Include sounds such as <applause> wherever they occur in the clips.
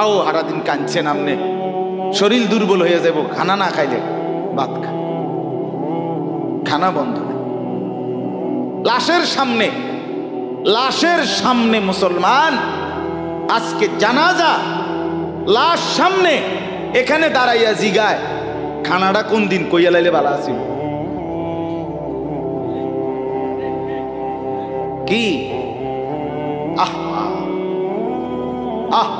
আও সারাদিন কাঁদছেন আমনে শরীর দুর্বল হয়ে যাব, খানা না খাইলে ভাত খা। খানা বন্ধ লাশের সামনে লাশের সামনে মুসলমান, আজকে জানাজা, লাশ সামনে, এখানে দাঁড়াইয়া জিগায়। খানাটা কোন দিন কইয়া লাইলে ভালো আছিল? কি? আহ, আহা।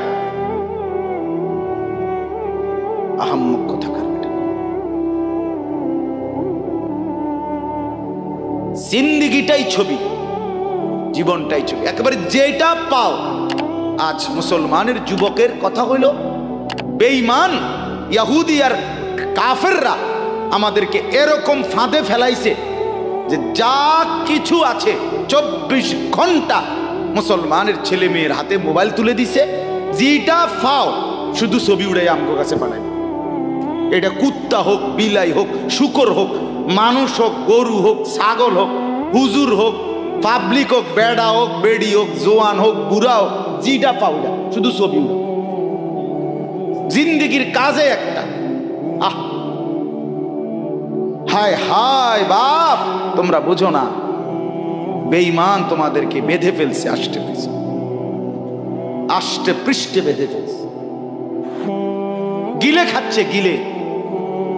আহাম্মক কোথাকার জিন্দিগিটাই ছবি, জীবনটাই ছবি। একেবারে যেটা পাও, আজ মুসলমানের যুবকের কথা হইল, বেঈমান, ইয়াহুদি আর কাফেররা আমাদেরকে এরকম ফাঁদে ফেলাইছে যে যা কিছু আছে, চব্বিশ ঘণ্টা মুসলমানের ছেলে মেয়ের হাতে মোবাইল তুলে দিছে। যেটা ফাও শুধু ছবি উড়াই আমগো কাছে পাঠায় এটা কুত্তা হোক, বিলাই হোক, শুকর হোক, মানুষ হোক, গরু হোক, ছাগল হোক, হুজুর হোক পাবলিক হোক, বেড়া হোক, বেড়ি হোক, জোয়ান হোক, বুড়া হোক, জিডা পাউডা শুধু ছবি জিন্দিগির কাজে একটা। আহ! হায় হায়, বাপ! তোমরা বুঝো না, বেঈমান তোমাদেরকে বেঁধে ফেলছে আষ্টে পৃষ্ঠে আষ্টে পৃষ্ঠে বেঁধে ফেলছে। গিলে খাচ্ছে গিলে।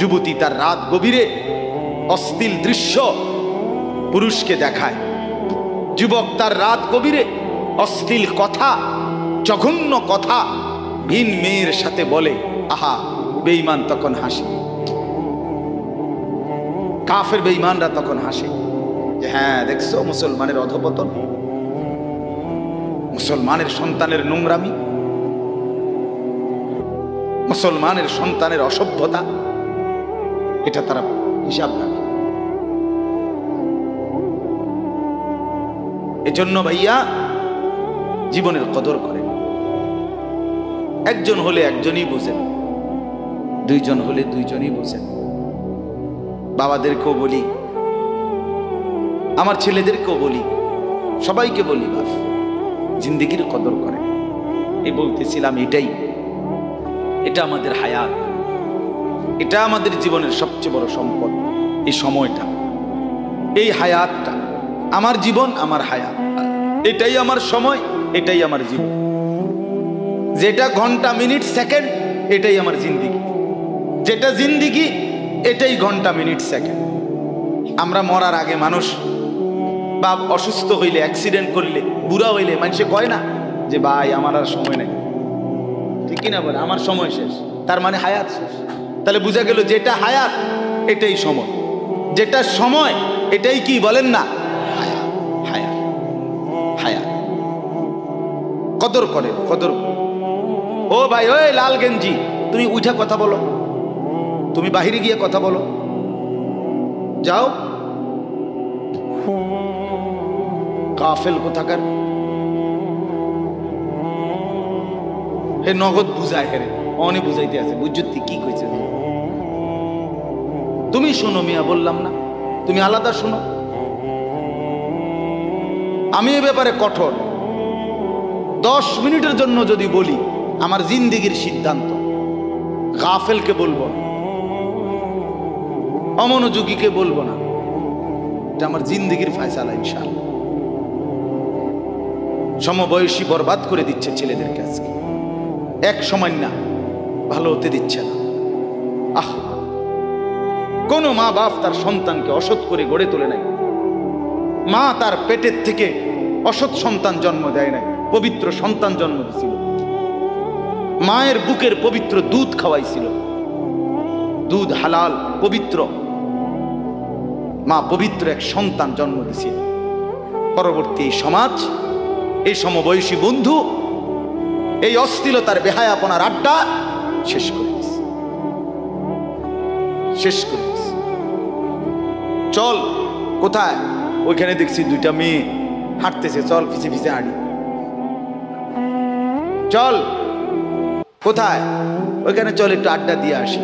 যুবতী তার রাত গভীরে অস্থিল দৃশ্য পুরুষকে দেখায়। যুবক তার রাত গভীরে অশ্লীল কথা, জঘন্য কথা ভিন মেয়ের সাথে বলে, আহা, বেঈমান তখন হাসে। কাফের বেঈমানরা তখন হাসে যে হ্যাঁ দেখছ, মুসলমানের অধপতন, মুসলমানের সন্তানের নোংরামি, মুসলমানের সন্তানের অসভ্যতা। এটা তারা হিসাব রাখে। এজন্য ভাইয়া জীবনের কদর করেন। একজন হলে একজনই বোঝেন, দুইজন হলে দুইজনই বোঝেন। বাবাদেরকেও বলি, আমার ছেলেদেরকেও বলি, সবাইকে বলি, বাস, জিন্দিগির কদর করেন। এই বলতেছিলাম এটাই, এটা আমাদের হায়াত। এটা আমাদের জীবনের সবচেয়ে বড় সম্পদ, এই সময়টা, এই হায়াতটা। আমার জীবন, আমার হায়াত। এটাই আমার সময়, এটাই আমার জীবন। যেটা ঘণ্টা, মিনিট, সেকেন্ড, এটাই আমার জিন্দিগি। যেটা জিন্দিগি, এটাই ঘণ্টা, মিনিট, সেকেন্ড। আমরা মরার আগে মানুষ বা অসুস্থ হইলে অ্যাক্সিডেন্ট করলে, বুড়া হইলে মানুষে কয় না যে, ভাই, আমার আর সময় নেই। ঠিক না বলে? আমার সময় শেষ। তার মানে হায়াত শেষ। তাহলে বোঝা গেল যেটা হায়াত, এটাই সময়। যেটা সময়, এটাই কি বলেন না? কদর করে, কদর। ও ভাই, ওই লাল গেঞ্জি, তুমি উঠে কথা বলো। তুমি বাহিরে গিয়ে কথা বলো। যাও। কাফেল কোথাকার? হে নগদ বুঝায় হেরে অনেক বুঝাইতে আছে বুঝতে কি কইছে তুমি শোনো মিয়া, বললাম না। তুমি আলাদা শোনো। আমি এ ব্যাপারে কঠোর। দশ মিনিটের জন্য যদি বলি, আমার জিন্দিগির সিদ্ধান্ত। গাফেলকে বলব। অমনোযোগীকে বলব না। এটা আমার জিন্দিগির ফায়সালা, ইনশাআল্লাহ। সমবয়সী বরবাদ করে দিচ্ছে ছেলেদেরকে কাছে এক সময় না, ভালো হতে দিচ্ছে না। কোন মা বাপ তার সন্তানকে অসৎ করে গড়ে তোলে নাই। মা তার পেটের থেকে অসৎ সন্তান জন্ম দেয় নাই, পবিত্র সন্তান জন্ম দিছিল। মায়ের বুকের পবিত্র দুধ খাওয়াইছিল। দুধ হালাল, পবিত্র। মা পবিত্র এক সন্তান জন্ম দিয়েছিল পরবর্তী এই সমাজ, এই সমবয়সী বন্ধু, এই অস্থিলতার বেহায়াপনার আড্ডা শেষ করে শেষ করে চল, কোথায়? ওইখানে দেখছি দুইটা মেয়ে হাঁটতেছে। চল, ফিসে ফিসে হাঁটি। চল, কোথায়? ওইখানে চল, একটু আড্ডা দিয়ে আসি।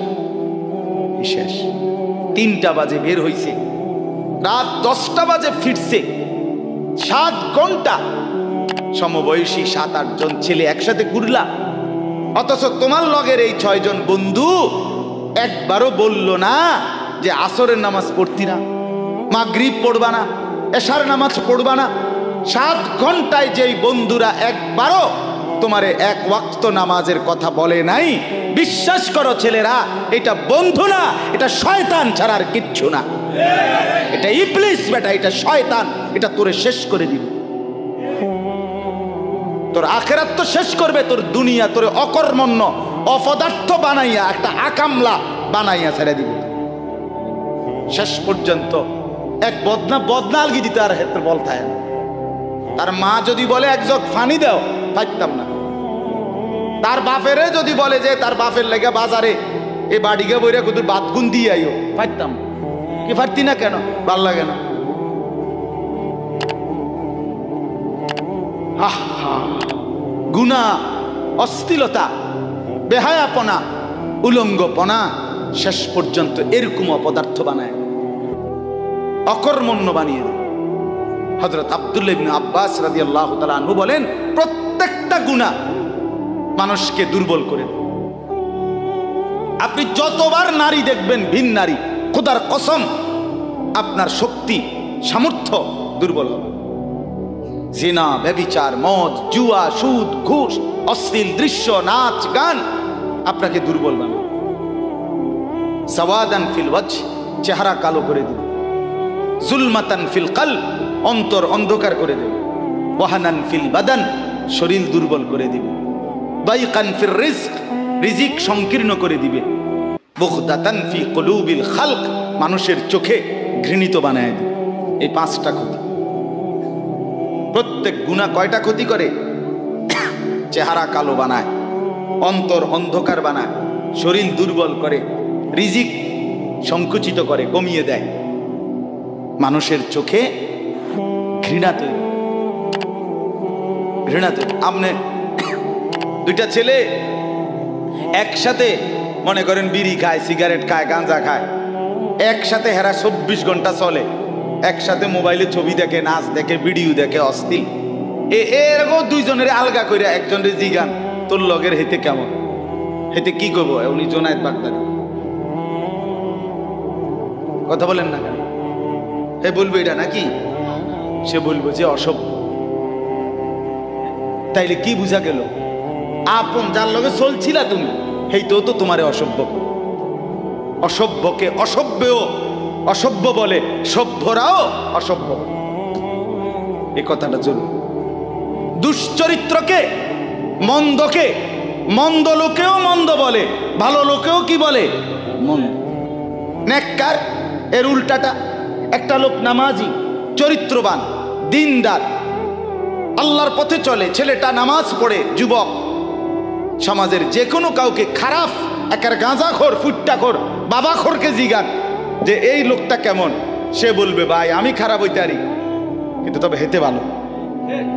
শেষ। তিনটা বাজে বের হইছে। রাত দশটা বাজে ফিরছে। সাত ঘণ্টা। সমবয়সী সাত, আট জন ছেলে একসাথে ঘুরলা। অথচ তোমার লগের এই ছয়জন বন্ধু একবারও বলল না যে আসরের নামাজ পড়তি না। মাগরিব পড়বা না, এশার নামাজ পড়বা না। সাত ঘন্টায় যেই বন্ধুরা একবারও তোমারে এক ওয়াক্ত নামাজের কথা বলে নাই, বিশ্বাস করো ছেলেরা, এটা বন্ধু না, এটা শয়তান ছাড়ার কিচ্ছু না। এটা ইবলিস বেটা, এটা শয়তান, এটা তোরে শেষ করে দিবে। তোর আখেরাত তো শেষ করবে, তোর দুনিয়া তোর অকর্মণ্য, অপদার্থ বানাইয়া, একটা আকামলা বানাইয়া ছেড়ে দিবে। শেষ পর্যন্ত এক বদনা বদনা আলগি দিতে আর হেতে বল থাকে। তার মা যদি বলে, এক জগ ফানি দাও পাইতাম না। তার বাপেরে যদি বলে যে, তার বাপের লেগে বাজারে এ বাড়িকে বইরা কুতুর বাতগুন দিয়ে আইও পাইতাম কি পারতি না কেন? ভালো লাগে না। গুণা অস্থিলতা বেহায়াপনা, উলঙ্গপনা শেষ পর্যন্ত এরকম অপদার্থ বানায়। অকর্মণ্য বানিয়ে দেয়। হজরত আবদুল্লাহ ইবনে আব্বাস রাদিয়াল্লাহু তাআলা আনহু বলেন, প্রত্যেকটা গুণা মানুষকে দুর্বল করে আপনি যতবার নারী দেখবেন, ভিন নারী, খোদার কসম, আপনার শক্তি, সামর্থ্য দুর্বল হবে। জিনা ব্যবিচার মদ, জুয়া, সুদ, ঘুষ, অশ্লীল দৃশ্য, নাচ, গান আপনাকে দুর্বল বানাবে। সওয়াদান ফিল চেহারা কালো করে দিবে। জুলমাতান ফিল কাল অন্তর অন্ধকার করে দেবে। ওয়াহানান ফিল বাদান, শরীর দুর্বল করে দিবে। বাইকান ফির রিজক, রিজিক সংকীর্ণ করে দিবে। বুগদাতান ফি কলুবিল খালক, মানুষের চোখে ঘৃণিত বানায় দিবে। এই পাঁচটা ক্ষতি। প্রত্যেক গুণা কয়টা ক্ষতি করে? চেহারা কালো বানায়, অন্তর অন্ধকার বানায়, শরীর দুর্বল করে, রিজিক সংকুচিত করে, কমিয়ে দেয়। মানুষের চোখে ঘৃণা তৈরি। ঘৃণা তৈরি। আপনি দুইটা ছেলে একসাথে মনে করেন বিড়ি খায়, সিগারেট খায়, গাঁজা খায়, একসাথে হেরা চব্বিশ ঘণ্টা চলে, একসাথে মোবাইলে ছবি দেখে, নাচ দেখে, ভিডিও দেখে, অস্থির। এ এরকম দুইজনের আলগা করে একজনের জিগান, তোর লগের হেতে কেমন? হেতে কি করব উনি জোনায়দ বাগদাদি। কথা বলেন না কেন? হে বলবে এটা নাকি? সে বলব যে অসভ্য। তাইলে কি বুঝা গেল? আপন যার লগে চলছিলা তুমি হেইতেও তো তোমারে অসভ্য। অসভ্যকে অসভ্যও অসভ্য বলে সভ্যরাও অসভ্য। এ কথাটা জরুরি দুশ্চরিত্রকে মন্দকে মন্দ লোকেও মন্দ বলে ভালো লোকেও কি বলে? মন্দ। নেককার এর উল্টাটা। একটা লোক নামাজি, চরিত্রবান, দিনদার। আল্লাহর পথে চলে, ছেলেটা নামাজ পড়ে, যুবক। সমাজের যে কোনো কাউকে খারাপ, একার গাঁজাখোর ফুট্টাখোর বাবাখোরকে জিগান যে এই লোকটা কেমন? সে বলবে, ভাই, আমি খারাপ হইতে পারি কিন্তু তবে হেতে ভালো।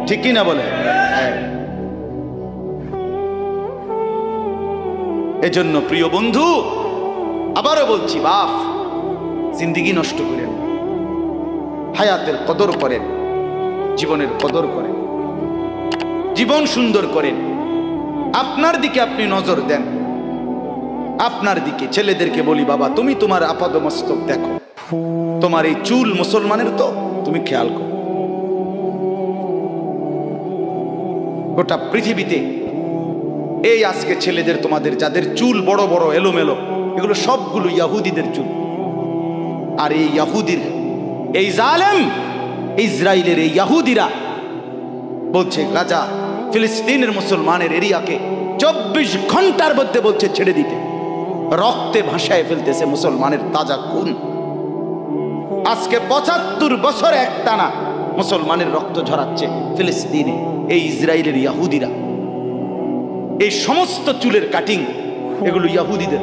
ঠিক কি না বলে? হ্যাঁ। এজন্য প্রিয় বন্ধু, আবারও বলছি, বাপ, জিন্দিগি নষ্ট করেন। হায়াতের কদর করেন, জীবনের কদর করেন, জীবন সুন্দর করেন। আপনার দিকে আপনি নজর দেন, আপনার দিকে। ছেলেদেরকে বলি, বাবা, তুমি তোমার আপাদ মস্তক দেখো। তোমার এই চুল মুসলমানের তো, তুমি খেয়াল করো। গোটা পৃথিবীতে এই আজকে ছেলেদের, তোমাদের, যাদের চুল বড় বড়, এলোমেলো, এগুলো সবগুলো ইয়াহুদিদের চুল। আর এই ইয়াহুদির এই জালেম ইসরায়েলের এই ইয়াহুদিরা বলছে গাজা ফিলিস্তিনের মুসলমানের এরিয়াকে চব্বিশ ঘণ্টার মধ্যে বলছে ছেড়ে দিতে। রক্তে ভাসায় ফেলতেছে মুসলমানের তাজা খুন। আজকে পঁচাত্তর বছর একটানা মুসলমানের রক্ত ঝরাচ্ছে ফিলিস্তিনে এই ইসরায়েলের ইয়াহুদিরা। এই সমস্ত চুলের কাটিং এগুলো ইয়াহুদিদের।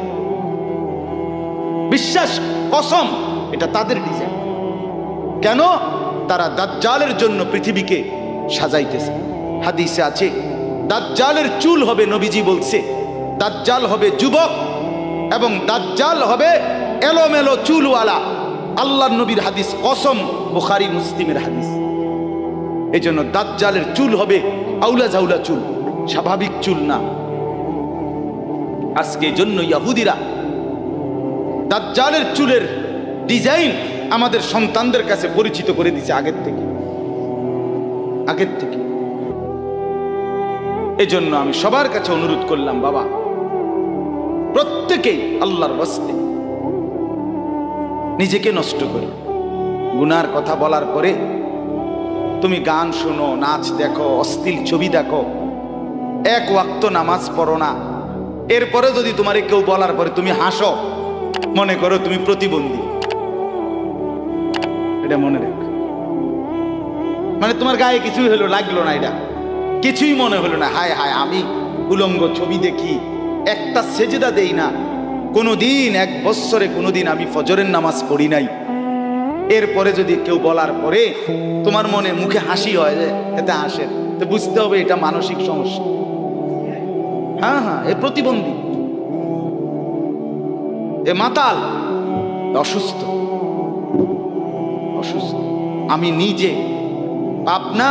বিশ্বাস, কসম, এটা তাদের ডিজাইন। কেন? তারা দাজ্জালের জন্য পৃথিবীকে সাজাইতেছে। হাদিসে আছে, দাজ্জালের চুল হবে নবীজি বলছে, দাজ্জাল হবে যুবক এবং দাজ্জাল হবে এলোমেলো চুলওয়ালা। আল্লাহ নবীর হাদিস কসম, বুখারি, মুসলিমের হাদিস। এই জন্য দাজ্জালের চুল হবে আউলা ঝাউলা চুল, স্বাভাবিক চুল না। আজকে জন্য ইয়াহুদিরা দাজ্জালের চুলের ডিজাইন আমাদের সন্তানদের কাছে পরিচিত করে দিছে আগের থেকে। আগের থেকে। এজন্য আমি সবার কাছে অনুরোধ করলাম, বাবা, প্রত্যেকেই আল্লাহর বস্তে নিজেকে নষ্ট করে। গুনার কথা বলার পরে তুমি গান শোনো, নাচ দেখো অস্থির ছবি দেখো, এক ওয়াক্ত নামাজ পড়ো না। এরপরে যদি তোমারে কেউ বলার পরে তুমি হাসো, মনে করো তুমি প্রতিবন্ধী। এটা মনে রেখ। মানে তোমার গায়ে কিছুই হলো, লাগল না এটা। কিছুই মনে হলো না। হায় হায়, আমি উলঙ্গ ছবি দেখি, একটা সেজদা দেই না। কোনোদিন, এক বৎসরে কোনোদিন আমি ফজরের নামাজ পড়ি নাই। এরপরে যদি কেউ বলার পরে তোমার মনে মুখে হাসি হয় যে, এতে হাসে তো বুঝতে হবে এটা মানসিক সমস্যা। হ্যাঁ হ্যাঁ এ প্রতিবন্ধী। এ মাতাল অসুস্থ। অসুস্থ। আমি নিজে পাবনা,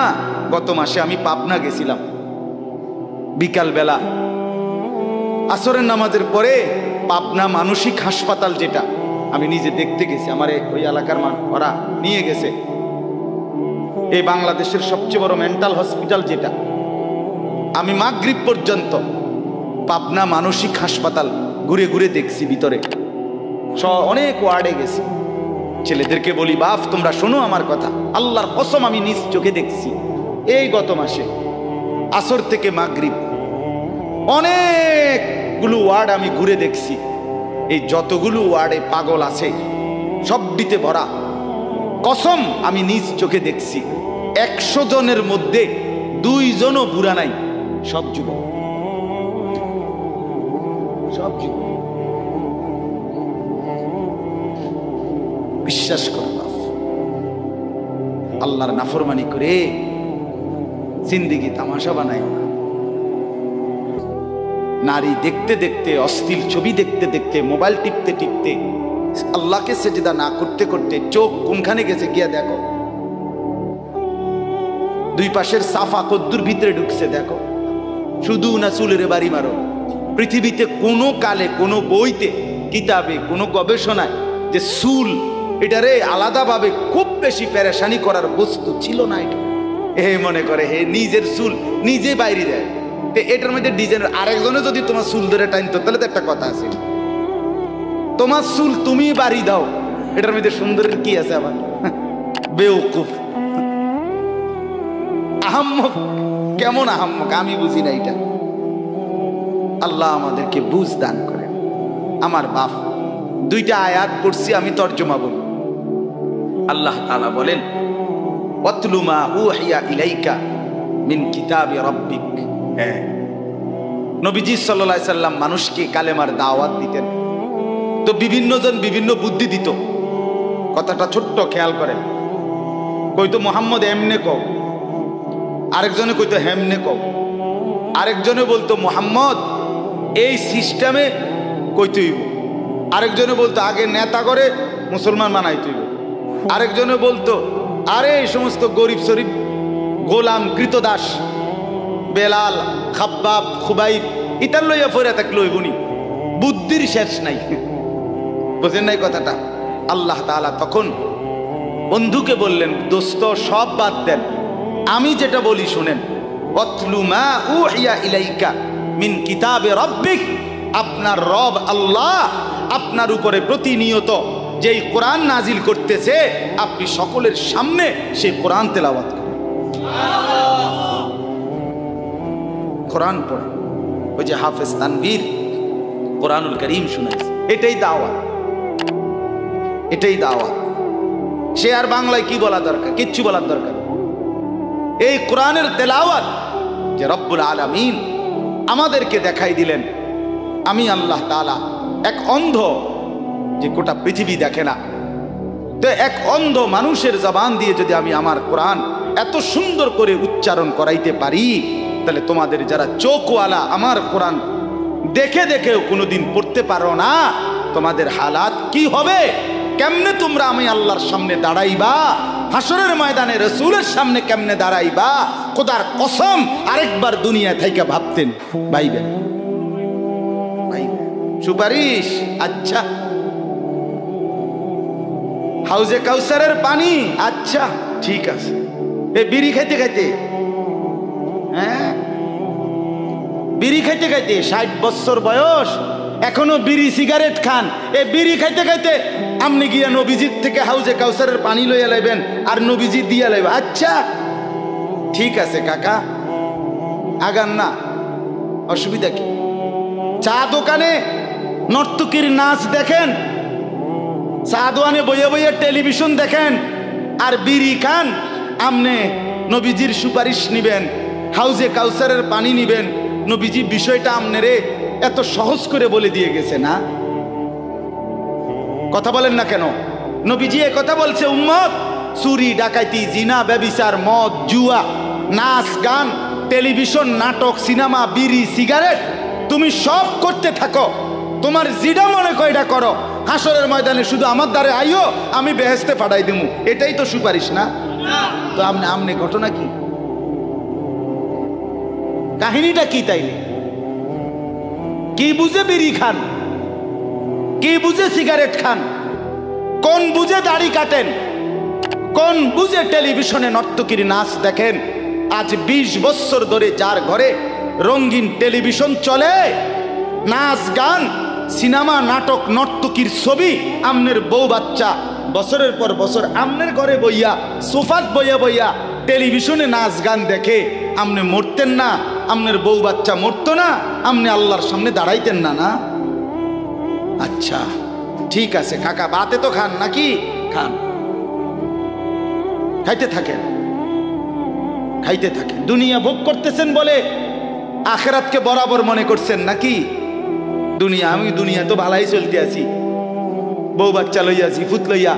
গত মাসে আমি পাবনা গেছিলাম। বিকাল বেলা আসরের নামাজের পরে পাবনা মানসিক হাসপাতাল যেটা, আমি নিজে দেখতে গেছি। আমার ওই এলাকার মান, ওরা নিয়ে গেছে। এই বাংলাদেশের সবচেয়ে বড় মেন্টাল হসপিটাল যেটা। আমি মাগরিব পর্যন্ত পাবনা মানসিক হাসপাতাল ঘুরে ঘুরে দেখছি ভিতরে। অনেক ওয়ার্ডে গেছি। ছেলেদেরকে বলি বাপ তোমরা শোনো আমার কথা। আল্লাহর কসম আমি নিজ চোখে দেখছি। এই গত মাসে আসর থেকে মাগরিব, অনেকগুলো ওয়ার্ড আমি ঘুরে দেখছি। এই যতগুলো ওয়ার্ডে পাগল আছে, সবটিতে ভরা। কসম আমি নিজ চোখে দেখছি। একশো জনের মধ্যে দুইজনও বুড়া নাই, সব যুবক। সব যুবক। বিশ্বাস করো। আল্লাহর নাফরমানি করে জিন্দিগি তামাশা বানাই না। নারী দেখতে দেখতে অস্থির ছবি দেখতে দেখতে, মোবাইল টিপতে টিপতে, আল্লাহকে সেজদা না করতে করতে চোখ কোনখানে গেছে গিয়া দেখো দুই পাশের সাফা কদ্দুর ভিতরে ঢুকছে দেখো শুধু না চুলের বাড়ি মারো পৃথিবীতে কোনো কালে, কোনো বইতে, কিতাবে, কোনো গবেষণায় যে চুল এটারে আলাদাভাবে খুব বেশি পেরেশানি করার বস্তু ছিল না এটা। হে মনে করে, হে নিজের চুল নিজে বাইরে যায় তো এটার মধ্যে ডিজাইনের আরেকজনে যদি তোমার চুল ধরে টাইনতো তাহলে তো একটা কথা আছে। তোমার চুল তুমি বাড়ি দাও। এটার মধ্যে সুন্দর কি আছে আবার? বেউকুফ। আহাম্মক। কেমন আহাম্মক? আমি বুঝি না এটা। আল্লাহ আমাদেরকে বুঝ দান করেন। আমার বাপ, দুইটা আয়াত পড়ছি, আমি তর্জমা বলি আল্লাহ তাআলা বলেন ওয়াতলুমা উহিয়া ইলাইকা মিন কিতাবি রাব্বিক। হ্যাঁ। নবীজি আলাইহি সাল্লাম মানুষকে কালেমার দাওয়াত দিতেন। তো বিভিন্ন জন বিভিন্ন বুদ্ধি দিত। কথাটা ছোট্ট খেয়াল করেন। কইতো মোহাম্মদ এমনে কও আরেকজনে কইতো হেমনে কও আরেকজনে বলতো মোহাম্মদ এই সিস্টেমে কইতে হইব। আরেকজনে বলতো আগে নেতা করে মুসলমান বানাইতে হইব। আরেকজনে বলতো, আরে, এই সমস্ত গরিব শরীফ, গোলাম, কৃতদাস, বেলাল, খাব্বাব, খুবাইব, ইতার লইয়া ফইরা থাকলে হইবনি বুদ্ধির শেষ নাই। <laughs> বোঝেন নাই কথাটা? আল্লাহ তাআলা তখন বন্ধুকে বললেন, দোস্ত, সব বাদ দেন। আমি যেটা বলি শুনেন। ইলাইকা মিন কিতাবে রব্বিক। আপনার রব আল্লাহ, আপনার উপরে প্রতিনিয়ত যেই কোরআন নাজিল করতেছে, আপনি সকলের সামনে সেই কোরআন তেলাওয়াত করেন। কোরআন পড়ে। ওই যে হাফেজ তানভীর কোরআনুল করিম শুনেছে এটাই দাওয়াত। এটাই দাওয়াত। সে আর বাংলায় কি বলা দরকার? কিচ্ছু বলার দরকার এই কোরআনের তেলাওয়াত যে রব্বুল আলামিন আমাদেরকে দেখাই দিলেন। আমি আল্লাহ তালা এক অন্ধ যে গোটা পৃথিবী দেখে না। তো এক অন্ধ মানুষের জবান দিয়ে যদি আমি আমার কোরআন এত সুন্দর করে উচ্চারণ করাইতে পারি, তাহলে তোমাদের যারা চোখওয়ালা আমার কোরআন দেখে দেখেও কোনোদিন পড়তে পারো না, তোমাদের হালাত কি হবে? কেমনে তোমরা আমি আল্লাহর সামনে দাঁড়াইবা? হাসরের ময়দানে রসুলের সামনে কেমনে দাঁড়াইবা? খোদার কসম আরেকবার দুনিয়া থেকে ভাবতেন ভাইবেন। সুপারিশ আচ্ছা। হাউজে কাউসারের পানি? আচ্ছা ঠিক আছে। এ বিড়ি খাইতে খাইতে হ্যাঁ? বিড়ি খাইতে খাইতে ষাট বছর বয়স, এখনও বিড়ি সিগারেট খান। এ বিড়ি খাইতে খাইতে আপনি গিয়া নবীজির থেকে হাউজে কাউসারের পানি লইয়া লাইবেন আর নবীজি দিয়া লাইবেন আচ্ছা ঠিক আছে কাকা। আগান না, অসুবিধা কি? চা দোকানে নর্তকীর নাচ দেখেন? দোকানে বইয়ে বইয়ে টেলিভিশন দেখেন, আর বিড়ি খান, আমনে নবীজির সুপারিশ নিবেন, হাউজে কাউসারের পানি নিবেন। নবীজি বিষয়টা আমনেরে এত সহজ করে বলে দিয়ে গেছে না? কথা বলেন না কেন? নবীজি এ কথা বলছে, উম্মত, চুরি ডাকাইতি জিনা, ব্যবিচার, মদ, জুয়া, নাচ, গান, টেলিভিশন, নাটক, সিনেমা, বিড়ি, সিগারেট, তুমি সব করতে থাকো। তোমার জিডা মনে কয়টা করো? হাসরের ময়দানে শুধু আমার দ্বারে আইও, আমি বেহেস্তে ফাটাই দেবো এটাই তো সুপারিশ, না? তো আপনি আমনে ঘটনা কি? কাহিনীটা কি তাইলে? কি বুঝে বিড়ি খান? কি বুঝে সিগারেট খান? কোন বুঝে দাড়ি কাটেন? কোন বুঝে টেলিভিশনে নর্তকীর নাচ দেখেন? আজ ২০ বছর ধরে যার ঘরে রঙিন টেলিভিশন চলে, নাচ গান সিনেমা, নাটক, নর্তকীর ছবি, আমনের বউ বাচ্চা। বছরের পর বছর আমনের ঘরে বইয়া, সোফাত বইয়া বইয়া টেলিভিশনে নাচ গান দেখে। আমনে মরতেন না, আমনের বউ বাচ্চা মরতো না, আমনে আল্লাহর সামনে দাঁড়াইতেন না না? আচ্ছা ঠিক আছে, কাকা বাতে তো খান নাকি? খান। খাইতে থাকেন। খাইতে থাকেন। দুনিয়া ভোগ করতেছেন বলে আখেরাতকে বরাবর মনে করছেন নাকি? দুনিয়া, আমি দুনিয়া তো ভালাই চলতে আছি। বউ বাচ্চা লইয়া আছি ফুট লইয়া,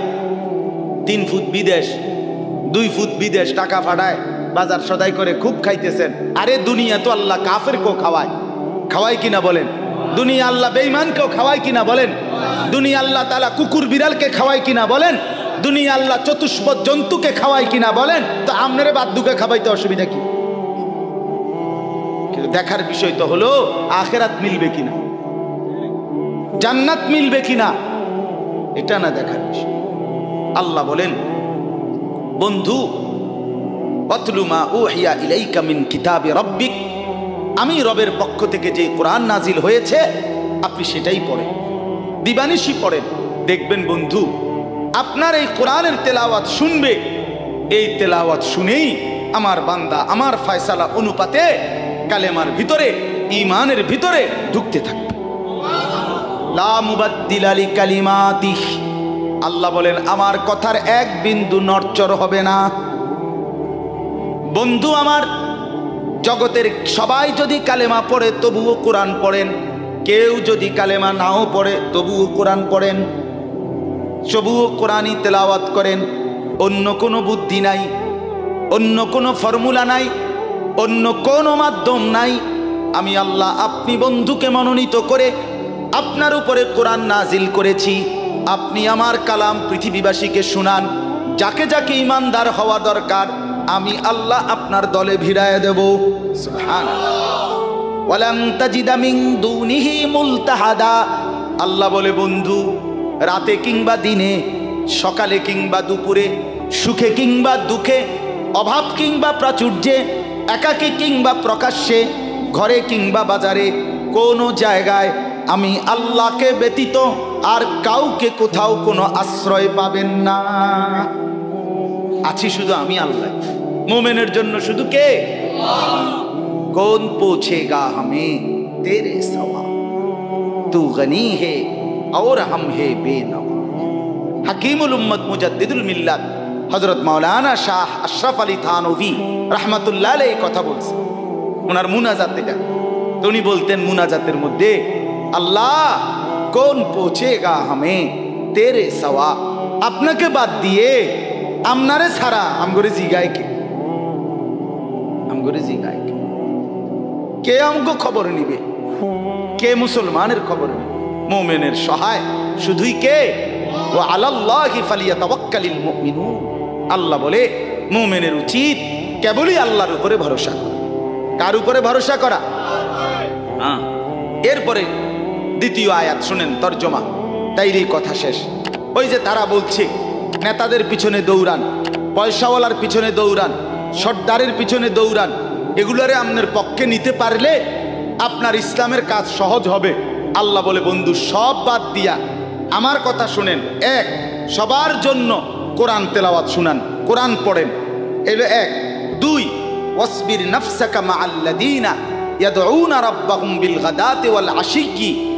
তিন ফুট বিদেশ, দুই ফুট বিদেশ টাকা ফাটায়, বাজার সদাই করে খুব খাইতেছেন। আরে দুনিয়া তো আল্লাহ কাফের কেউ খাওয়ায়। খাওয়ায় কিনা বলেন? দুনিয়া আল্লাহ বেইমানকেও খাওয়ায় কিনা বলেন? দুনিয়া আল্লাহ তালা কুকুর বিড়ালকে খাওয়ায় কিনা বলেন? দুনিয়া আল্লাহ চতুষ্পদ জন্তুকে খাওয়ায় কিনা বলেন? তো আপনারে বাদ্যুকে খাওয়াইতে অসুবিধা কি? দেখার বিষয় তো হলো, আখেরাত মিলবে কিনা? জান্নাত মিলবে কিনা? এটা না দেখার বিষয়। আল্লাহ বলেন, বন্ধু ও কিতাবে আমি রবের পক্ষ থেকে যে কোরআন নাজিল হয়েছে, আপনি সেটাই পড়েন। দিবানিশি পড়েন। দেখবেন বন্ধু, আপনার এই কোরআনের তেলাওয়াত শুনবে। এই তেলাওয়াত শুনেই আমার বান্দা আমার ফায়সালা অনুপাতে কালেমার ভিতরে ইমানের ভিতরে ঢুকতে থাকবে। আল্লাহ বলেন, আমার কথার এক বিন্দু নরচর হবে না। বন্ধু আমার, জগতের সবাই যদি কালেমা পড়ে, তবুও কোরআন পড়েন। কেউ যদি কালেমা নাও পড়ে, তবুও কোরআন পড়েন। তবুও কোরআনই তেলাওয়াত করেন। অন্য কোনো বুদ্ধি নাই, অন্য কোনো ফর্মুলা নাই, অন্য কোনো মাধ্যম নাই। আমি আল্লাহ, আপনি বন্ধুকে মনোনীত করে আপনার উপরে কোরআন নাজিল করেছি। আপনি আমার কালাম পৃথিবীবাসীকে শুনান। যাকে যাকে ইমানদার হওয়া দরকার, আমি আল্লাহ আপনার দলে ভিড়ায় দেব। আল্লাহ বলে, বন্ধু, রাতে কিংবা দিনে, সকালে কিংবা দুপুরে, সুখে কিংবা দুঃখে, অভাব কিংবা প্রাচুর্যে, একাকে কিংবা প্রকাশ্যে, ঘরে কিংবা বাজারে, কোনো জায়গায় আমি আল্লাহকে ব্যতীত আর কাউকে কোথাও কোনো আশ্রয় পাবেন না আছি শুধু আমি আল্লাহ মোমেনের জন্য শুধু কে কোন পৌঁছেগা হমে তেরে সওয়া তু গনি হে और हम है बेनवा হাকিমুল উম্মত মুজাদ্দিদুল মিল্লাত হজরত মাওলানা শাহ আশরাফ আলী থানভি রহমতুল্লাহ এই কথা বলছে ওনার মুনাজাত এটা তো উনি বলতেন মুনাজাতের মধ্যে আল্লাহ, কোন পৌঁছেগা হামে? তেরে সওয়া। আপনাকে বাদ দিয়ে আপনারে ছাড়া আমগরে জিগায় কে? আমগরে জিগায় কে? কে আমগো খবর নিবে? কে মুসলমানের খবর নেবে? মোমেনের সহায় শুধুই কে? ও আলাল্লাহি ফালিয়াতাওয়াক্কালিল মুমিনুন। আল্লাহ বলে, মোমেনের উচিত কেবলই আল্লাহর উপরে ভরসা করা। কার উপরে ভরসা করা? হ্যাঁ। এরপরে দ্বিতীয় আয়াত, শুনেন তর্জমা, তাইরই কথা শেষ। ওই যে তারা বলছে, নেতাদের পিছনে দৌড়ান, পয়সাওয়ালার পিছনে দৌড়ান, সর্দারের পিছনে দৌড়ান, এগুলোরে আপনার পক্ষে নিতে পারলে আপনার ইসলামের কাজ সহজ হবে। আল্লাহ বলে, বন্ধু, সব বাদ দিয়া, আমার কথা শুনেন। এক, সবার জন্য কোরআন তেলাওয়াত শুনান, কোরআন পড়েন। এলো এক। দুই, ওয়াসবির নাফসাকা মা আল্লাদিনা ইয়াদউনা রাব্বাহুম বিল গাদাতি ওয়াল আশিকি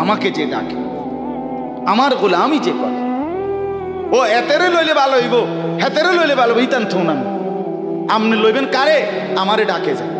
আমাকে যে ডাকে, আমার গোলামি যে করে, ও এতেরে লইলে ভালো হইব, হেতেরে লইলে ভালো হইতান থৌনান আপনি লইবেন কারে? আমারে ডাকে যায়।